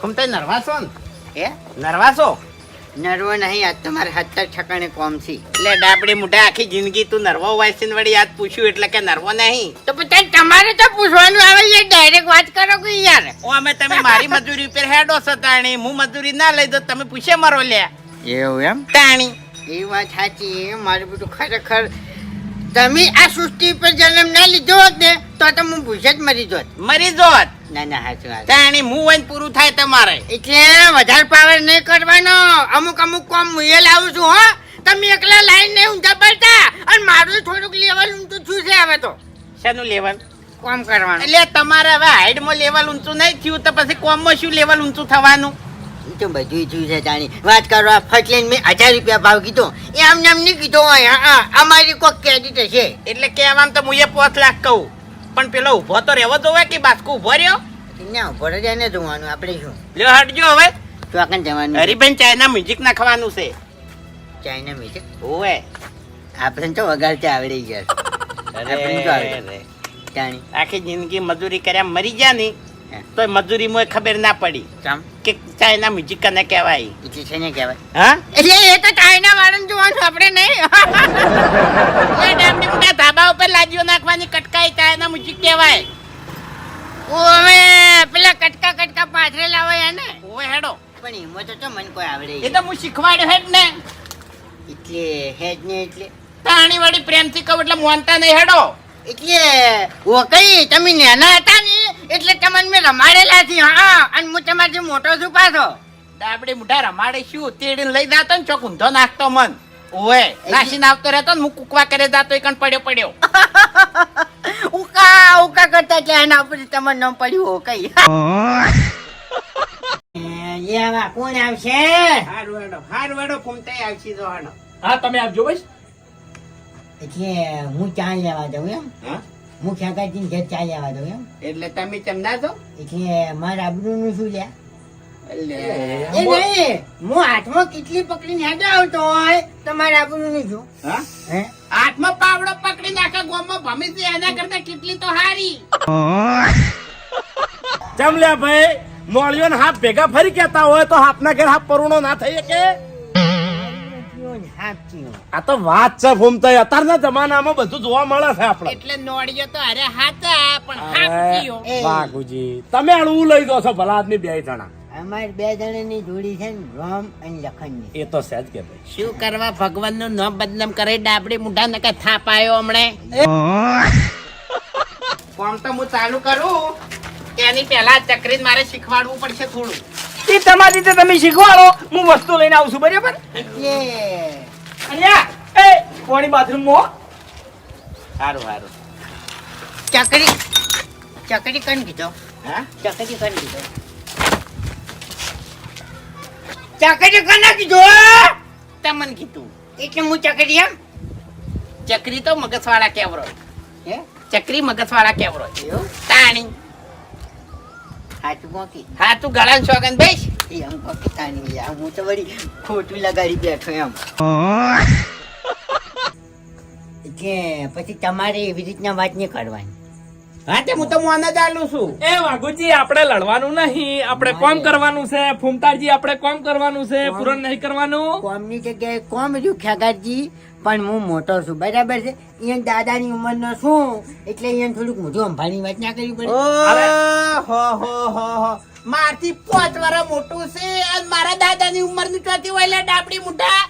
ફૂમતાઈ નરવાસો ને. હે? નરવાસો? નરવો નહીં આજ તમારે સત્તર છકણે કોમ છે. એટલે ડાબડી મુઢા આખી જિંદગી તું નરવો છે ને વળી યાદ પૂછ્યું એટલે કે નરવો નહીં. તો પછી તમારે તો પૂછવાનું આવે છે ડાયરેક્ટ વાત કરો કે યાર? ઓ અમે તમે મારી મજૂરી ઉપર હેડો છો તાણી. હું મજૂરી ના લઈ દો તમે પૂછે મરો લ્યા. એવું એમ? તાણી. એ વાત સાચી મારું બધું ખરેખર તમે આ સૃષ્ટિ પર જન્મ ના લીધો હોત ને તો તો હું ભૂસે જ મરી જોત. મરી જોત? ના ના સાચું વાત. તાણી હું હોય ને પૂરું થાય તમારે. એટલે વધારે પાવર નહીં કરવાનો. અમુક અમુક કોમ મુએ લાવું છું હો. તમે એકલા લાઈન નહીં ઊંધા પડતા. અને મારું થોડુંક લેવલ ઊંચું થયું છે હવે તો. શેનું લેવલ કોમ કરવાનું. એટલે તમારે હવે હાઈડમાં લેવલ ઊંચું નહીં થયું તો પછી કોમમાં શું લેવલ ઊંચું થવાનું? તો બધું જોયું છે જાણી. વાત કરો ફટલેન મેં હજાર રૂપિયા ભાવ કીધો. એ આમ નામ નહીં કીધો હોય અમારી કોક ક્રેડિટ હશે. એટલે આમ તો હું એ પાંચ લાખ કહું. પણ પેલો ઊભો તો રહેવો જોવે કે બાસ્કુ ઊભો રહ્યો? ના ઊભો રહ્યા ને જોવાનું આપણે શું? લ્યો હટજો હવે. ચોકન જવાનું હરિભાઈ ચાઇના મ્યુઝિક નાખવાનું છે. ચાઇના મ્યુઝિક ઓવે આપણે તો વગાડતા આવડી ગયા. તો આવડે. આખી જિંદગી મજૂરી કર્યા મરી ગયા ની. હા. તો મજૂરી માં ખબર ના પડી કે ચાઇના મ્યુઝિક કને કહેવાય? એટલે છે ને કહેવાય. હા? એટલે એ તો ચાઇના વાળાને જોવાનું આપણે નહીં. ડાબડી મોટા ધાબા ઉપર લાજીઓ નાખવાની કટકાઈ ચાઇના મ્યુઝિક કહેવાય. ઓમે પેલા કટકા કટકા પાથરે લાવે એને. ઓવે હેડો. પણ એમાં તો તો મને કોઈ આવડે એ તો હું શીખવાડ્યો હેડ ને. એટલે હેજ ને એટલે? તાણી વાળી પ્રેમથી કહું એટલે મોનતા નહીં હેડો. એટલે ઓ કઈ તમે નાના હતા ને? એટલે તમને મેં રમાડેલા છે હા. અને હું તમારથી મોટો છું પાછો. ડાબડી મુઠા રમાડે શું? તેડીને લઈ જાતો ને ચોક ઊંધો નાખતો મન. ઓવે નાસીને આવતો રહેતો ને હું કુકવા કરે જાતો એકણ પડ્યો પડ્યો. ઉકા ઉકા કરતા ત્યાં એના ઉપર તમને ન પડ્યું હો કઈ. એવા કોણ આવશે? હારું હેડો હારું હેડો આવશી જો હેડો. હા તમે આવજો બસ. એટલે હું ચા લેવા જાઉં એમ? હા? હું ખેગાજી ઘેર ચા લેવા દઉં એમ. એટલે તમે ચમના છો એટલે મારા શું લ્યા એટલે એ નહીં હું હાથમાં કેટલી પકડીને હેડો આવતો હોય તમારે મારા આબરૂનું શું હા? હે? હાથમાં પાવડો પકડી નાખે ગોમમાં ભમી છે એના કરતા કેટલી તો હારી. ચમ લ્યા ભાઈ મોળિયો ને હાથ ભેગા ફરી કેતા હોય તો હાથના ઘેર હાથ પરુણો ના થઈ શકે. ને. આ તો વાત છે ફૂમતાઈ અત્યારના જમાનામાં બધું જોવા મળે છે આપણે. એટલે નોડિયો તો અરે હાચા પણ. વાઘુજી તમે અળવું લઈ દો છો ભલા આદમી બે જણા. અમારી બે જણાની જોડી છે ને રોમ અને લખનની. એ તો સહેજ કે ભાઈ. શું કરવા ભગવાનનું નામ બદનામ કરે? ડાબડી મુઢા ને કઈ થાપ આવ્યો હમણે? કોમ તો હું ચાલુ કરું. એની પહેલા ચક્રી મારે શીખવાડવું પડશે થોડું. એ તમારી રીતે તમે શીખવાડો હું વસ્તુ લઈને આવું છું બરાબર? અહીંયા એ કોની બાથરૂમ મો સારું સારું ચકડી ચકડી કણ કીધો? હા? ચકરી કણ કીધો? ચકડી કન કીધો? તમને કીધું. એટલે હું ચકડી એમ? ચકરી તો મગજવાળા કેવરો હે? ચકરી મગજવાળા કેવરો તાણી. હાચું કોકી હા તું ગળાન શોગન બેસ. એ કોકી તાની યાર હું તો વળી ખોટું લગાડી બેઠો એમ. એટલે પછી તમારે એવી રીતના વાત નહીં કરવાની. હા તે હું તો મોન જ આલું છું. એ વાઘુજી આપણે લડવાનું નહીં. આપણે કોમ કરવાનું છે. ફૂમતાજી આપણે કોમ કરવાનું છે. પૂરણ નહીં કરવાનું. કોમની જગ્યાએ કોમ રહ્યું ખેગારજી પણ હું મોટો છું. બરાબર છે? અહીંયા દાદાની ઉંમરનો છું એટલે અહીંયા થોડુંક મોઢું સંભાળીને વાત ના કરવી પડે. હો હો હો હો. મારથી પાંચ વર્ષ મોટું છે અને મારા દાદાની ઉંમરનું ચોથી હોય લે ડાબડી મુઠા